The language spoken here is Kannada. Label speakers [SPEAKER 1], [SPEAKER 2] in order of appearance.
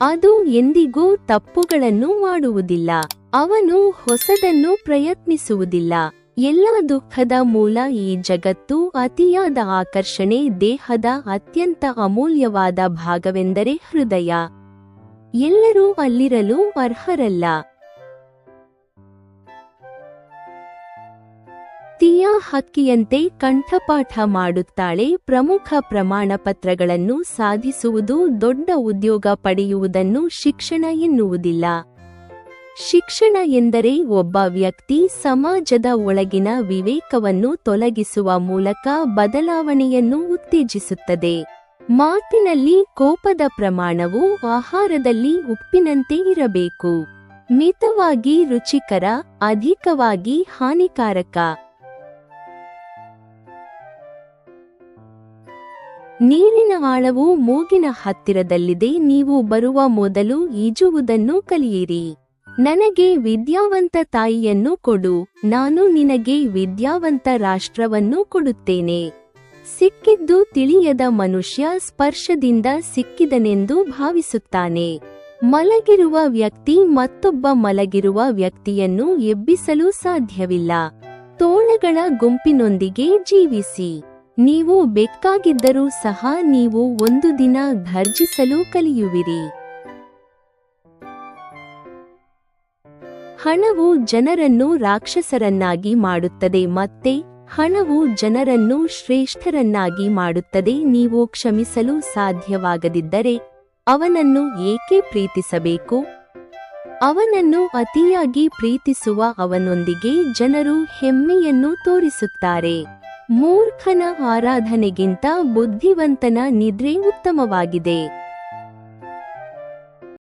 [SPEAKER 1] ಅದು ಎಂದಿಗೂ ತಪ್ಪುಗಳನ್ನು ಮಾಡುವುದಿಲ್ಲ. ಅವನು ಹೊಸದನ್ನು ಪ್ರಯತ್ನಿಸುವುದಿಲ್ಲ. ಎಲ್ಲ ದುಃಖದ ಮೂಲ ಈ ಜಗತ್ತು ಅತಿಯಾದ ಆಕರ್ಷಣೆ ದೇಹದ ಅತ್ಯಂತ ಅಮೂಲ್ಯವಾದ ಭಾಗವೆಂದರೆ ಹೃದಯ. ಎಲ್ಲರೂ ಅಲ್ಲಿರಲು ಅರ್ಹರಲ್ಲ. ತೀಯಾ ಹಕ್ಕಿಯಂತೆ ಕಂಠಪಾಠ ಮಾಡುತ್ತಾಳೆ. ಪ್ರಮುಖ ಪ್ರಮಾಣಪತ್ರಗಳನ್ನು ಸಾಧಿಸುವುದು ದೊಡ್ಡ ಉದ್ಯೋಗ ಪಡೆಯುವುದನ್ನು ಶಿಕ್ಷಣ ಎನ್ನುವುದಿಲ್ಲ. ಶಿಕ್ಷಣ ಎಂದರೆ ಒಬ್ಬ ವ್ಯಕ್ತಿ ಸಮಾಜದ ಒಳಗಿನ ವಿವೇಕವನ್ನು ತೊಲಗಿಸುವ ಮೂಲಕ ಬದಲಾವಣೆಯನ್ನು ಉತ್ತೇಜಿಸುತ್ತದೆ. ಮಾತಿನಲ್ಲಿ ಕೋಪದ ಪ್ರಮಾಣವು ಆಹಾರದಲ್ಲಿ ಉಪ್ಪಿನಂತೆ ಇರಬೇಕು. ಮಿತವಾಗಿ ರುಚಿಕರ, ಅಧಿಕವಾಗಿ ಹಾನಿಕಾರಕ. ನೀರಿನ ಆಳವು ಮೂಗಿನ ಹತ್ತಿರದಲ್ಲಿದೆ, ನೀವು ಬರುವ ಮೊದಲು ಈಜುವುದನ್ನು ಕಲಿಯಿರಿ. ನನಗೆ ವಿದ್ಯಾವಂತ ತಾಯಿಯನ್ನು ಕೊಡು, ನಾನು ನಿನಗೆ ವಿದ್ಯಾವಂತ ರಾಷ್ಟ್ರವನ್ನು ಕೊಡುತ್ತೇನೆ. ಸಿಕ್ಕಿದ್ದು ತಿಳಿಯದ ಮನುಷ್ಯ ಸ್ಪರ್ಶದಿಂದ ಸಿಕ್ಕಿದನೆಂದು ಭಾವಿಸುತ್ತಾನೆ. ಮಲಗಿರುವ ವ್ಯಕ್ತಿ ಮತ್ತೊಬ್ಬ ಮಲಗಿರುವ ವ್ಯಕ್ತಿಯನ್ನು ಎಬ್ಬಿಸಲು ಸಾಧ್ಯವಿಲ್ಲ. ತೋಳಗಳ ಗುಂಪಿನೊಂದಿಗೆ ಜೀವಿಸಿ. ನೀವು ಬೆಕ್ಕಾಗಿದ್ದರೂ ಸಹ ನೀವು ಒಂದು ದಿನ ಘರ್ಜಿಸಲು ಕಲಿಯುವಿರಿ. ಹಣವು ಜನರನ್ನು ರಾಕ್ಷಸರನ್ನಾಗಿ ಮಾಡುತ್ತದೆ ಮತ್ತೆ ಹಣವು ಜನರನ್ನು ಶ್ರೇಷ್ಠರನ್ನಾಗಿ ಮಾಡುತ್ತದೆ. ನೀವು ಕ್ಷಮಿಸಲು ಸಾಧ್ಯವಾಗದಿದ್ದರೆ ಅವನನ್ನು ಏಕೆ ಪ್ರೀತಿಸಬೇಕು? ಅವನನ್ನು ಅತಿಯಾಗಿ ಪ್ರೀತಿಸುವ ಅವನೊಂದಿಗೆ ಜನರು ಹೆಮ್ಮೆಯನ್ನು ತೋರಿಸುತ್ತಾರೆ. ಮೂರ್ಖನ ಆರಾಧನೆಗಿಂತ ಬುದ್ಧಿವಂತನ ನಿದ್ರೆ ಉತ್ತಮವಾಗಿದೆ.